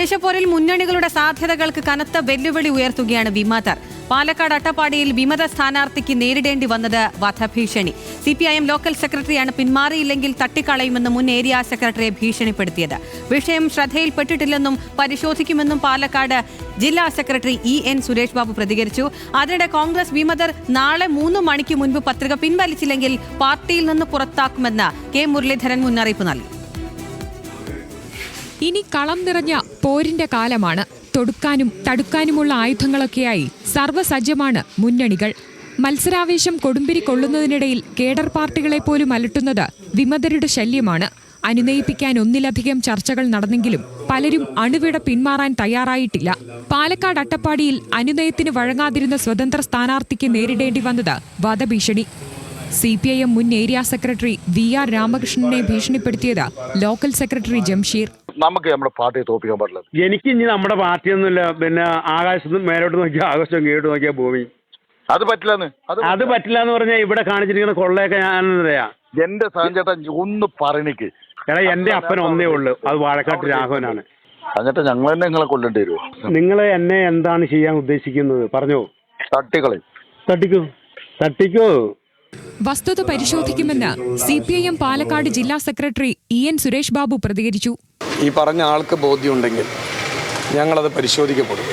ദേശപോരിൽ മുന്നണികളുടെ സാധ്യതകൾക്ക് കനത്ത വെല്ലുവിളി ഉയർത്തുകയാണ് വിമതർ. പാലക്കാട് അട്ടപ്പാടിയിൽ വിമത സ്ഥാനാർത്ഥിക്ക് നേരിടേണ്ടി വന്നത് വധഭീഷണി. C P I M local സെക്രട്ടറിയാണ് പിന്മാറിയില്ലെങ്കിൽ തട്ടിക്കളയുമെന്ന് മുൻ ഏരിയ സെക്രട്ടറിയെ ഭീഷണിപ്പെടുത്തിയത്. വിഷയം ശ്രദ്ധയിൽപ്പെട്ടിട്ടില്ലെന്നും പരിശോധിക്കുമെന്നും പാലക്കാട് ജില്ലാ secretary E N Suresh Babu പ്രതികരിച്ചു. അതിനിടെ കോൺഗ്രസ് വിമതർ നാളെ മൂന്ന് മണിക്ക് മുൻപ് പത്രിക പിൻവലിച്ചില്ലെങ്കിൽ പാർട്ടിയിൽ നിന്ന് പുറത്താക്കുമെന്ന് കെ മുരളീധരൻ മുന്നറിയിപ്പ് നൽകി. ഇനി കളം നിറഞ്ഞ പോരിന്റെ കാലമാണ്. തൊടുക്കാനും തടുക്കാനുമുള്ള ആയുധങ്ങളൊക്കെയായി സർവസജ്ജമാണ് മുന്നണികൾ. മത്സരാവേശം കൊടുമ്പിരി കൊള്ളുന്നതിനിടയിൽ കേഡർ പാർട്ടികളെ പോലും അലട്ടുന്നത് വിമതരുടെ ശല്യമാണ്. അനുനയിപ്പിക്കാൻ ഒന്നിലധികം ചർച്ചകൾ നടന്നെങ്കിലും പലരും അണുവിട പിന്മാറാൻ തയ്യാറായിട്ടില്ല. പാലക്കാട് അട്ടപ്പാടിയിൽ അനുനയത്തിന് വഴങ്ങാതിരുന്ന സ്വതന്ത്ര സ്ഥാനാർത്ഥിക്ക് നേരിടേണ്ടി വന്നത് വധഭീഷണി. സി പി ഐ എം മുൻ ഏരിയ സെക്രട്ടറി വി ആർ രാമകൃഷ്ണനെ ഭീഷണിപ്പെടുത്തിയത് ലോക്കൽ സെക്രട്ടറി ജംഷീർ. നമുക്ക് നമ്മുടെ പാർട്ടിയെ തോപ്പിക്കാൻ പാടില്ല. എനിക്ക് ഇനി നമ്മുടെ പാർട്ടിയൊന്നുമില്ല. പിന്നെ ആകാശത്ത് മേലോട്ട് നോക്കിയാൽ ആകാശം കീഴോട്ട് നോക്കിയാൽ ഭൂമി. അത് പറ്റില്ലെന്ന്. അത് പറ്റില്ല. എന്ന് പറഞ്ഞാൽ ഇവിടെ കാണിച്ചിരിക്കുന്ന കൊള്ളയൊക്കെ ഞാൻ അറിയാ എന്റെ സാഞ്ചേട്ടൻ ഒന്ന് പറഞ്ഞിക്ക് എടാ എന്റെ അപ്പൻ ഒന്നേ ഉള്ളൂ. അത് വാഴക്കാട്ട് രാഘവനാണ്. എന്നിട്ട് ഞങ്ങൾ തന്നെ നിങ്ങളെ കൊല്ലേണ്ടി വരുമോ നിങ്ങൾ എന്നെ എന്താണ് ചെയ്യാൻ ഉദ്ദേശിക്കുന്നത്? പറഞ്ഞോ. തട്ടിക്കളി. തട്ടിക്കോ? തട്ടിക്കോ? വസ്തുത പരിശോധിക്കുമെന്ന് C P I M Palakkad ജില്ലാ secretary E N Suresh Babu പ്രതികരിച്ചു. ഈ പറഞ്ഞ ആൾക്ക് ബോധ്യമുണ്ടെങ്കിൽ ഞങ്ങളത് പരിശോധിക്കപ്പെടും.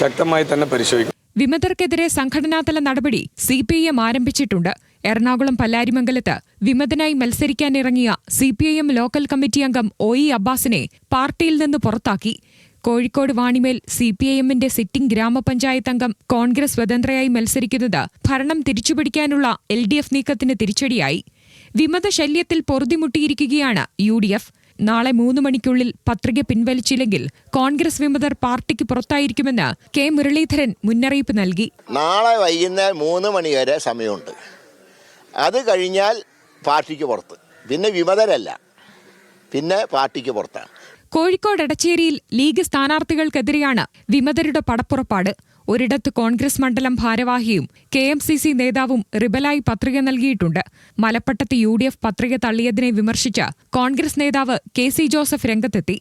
ശക്തമായി തന്നെ പരിശോധിക്കും. വിമതർക്കെതിരെ സംഘടനാതല നടപടി സി പി ഐ എം ആരംഭിച്ചിട്ടുണ്ട്. എറണാകുളം പല്ലാരിമംഗലത്ത് വിമതനായി മത്സരിക്കാനിറങ്ങിയ C P I M local committee അംഗം ഒ ഇ അബ്ബാസിനെ പാർട്ടിയിൽ നിന്ന് പുറത്താക്കി. Kozhikode Vanimel C P I എമ്മിന്റെ സിറ്റിംഗ് ഗ്രാമപഞ്ചായത്ത് അംഗം കോൺഗ്രസ് സ്വതന്ത്രയായി മത്സരിക്കുന്നത് ഭരണം തിരിച്ചുപിടിക്കാനുള്ള എൽ ഡി എഫ് നീക്കത്തിന് തിരിച്ചടിയായി. വിമത ശല്യത്തിൽ പൊറുതിമുട്ടിയിരിക്കുകയാണ് യു ഡി എഫ്. നാളെ മൂന്ന് മണിക്കുള്ളിൽ പത്രിക പിൻവലിച്ചില്ലെങ്കിൽ കോൺഗ്രസ് വിമതർ പാർട്ടിക്ക് പുറത്തായിരിക്കുമെന്ന് കെ മുരളീധരൻ മുന്നറിയിപ്പ് നൽകി. നാളെ വൈകുന്നേരം മൂന്ന് മണി വരെ സമയമുണ്ട്. അത് കഴിഞ്ഞാൽ പാർട്ടിക്ക് പുറത്ത്. പിന്നെ വിമതരല്ല. പിന്നെ പാർട്ടിക്ക് പുറത്താണ്. കോഴിക്കോട് എടച്ചേരിയിൽ ലീഗ് സ്ഥാനാർത്ഥികൾക്കെതിരെയാണ് വിമതരുടെ പടപ്പുറപ്പാട്. ഒരിടത്ത് കോൺഗ്രസ് മണ്ഡലം ഭാരവാഹിയും കെ എം സി സി നേതാവും റിബലായി പത്രിക നൽകിയിട്ടുണ്ട്. മലപ്പട്ടത്ത് യു ഡി എഫ് പത്രിക തള്ളിയതിനെ വിമർശിച്ച് കോൺഗ്രസ് നേതാവ് കെ സി ജോസഫ് രംഗത്തെത്തി.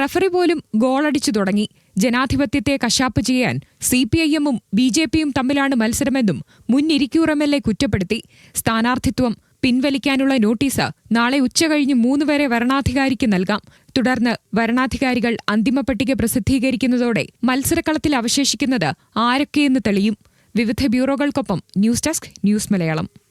റഫറി പോലും ഗോളടിച്ചു തുടങ്ങി. ജനാധിപത്യത്തെ കശാപ്പ് ചെയ്യാൻ സി പി ഐ എമ്മും ബി ജെ പിയും തമ്മിലാണ് മത്സരമെന്നും മുൻ ഇരിക്കൂർ എം എൽ എ കുറ്റപ്പെടുത്തി. സ്ഥാനാർത്ഥിത്വം പിൻവലിക്കാനുള്ള നോട്ടീസ് നാളെ ഉച്ചകഴിഞ്ഞ് മൂന്ന് വരെ വരണാധികാരിക്ക് നൽകാം. തുടർന്ന് വരണാധികാരികൾ അന്തിമ പട്ടിക പ്രസിദ്ധീകരിക്കുന്നതോടെ മത്സരക്കളത്തിൽ അവശേഷിക്കുന്നത് ആരൊക്കെയെന്ന് തെളിയും. വിവിധ ബ്യൂറോകൾക്കൊപ്പം ന്യൂസ് ഡെസ്ക് ന്യൂസ് മലയാളം.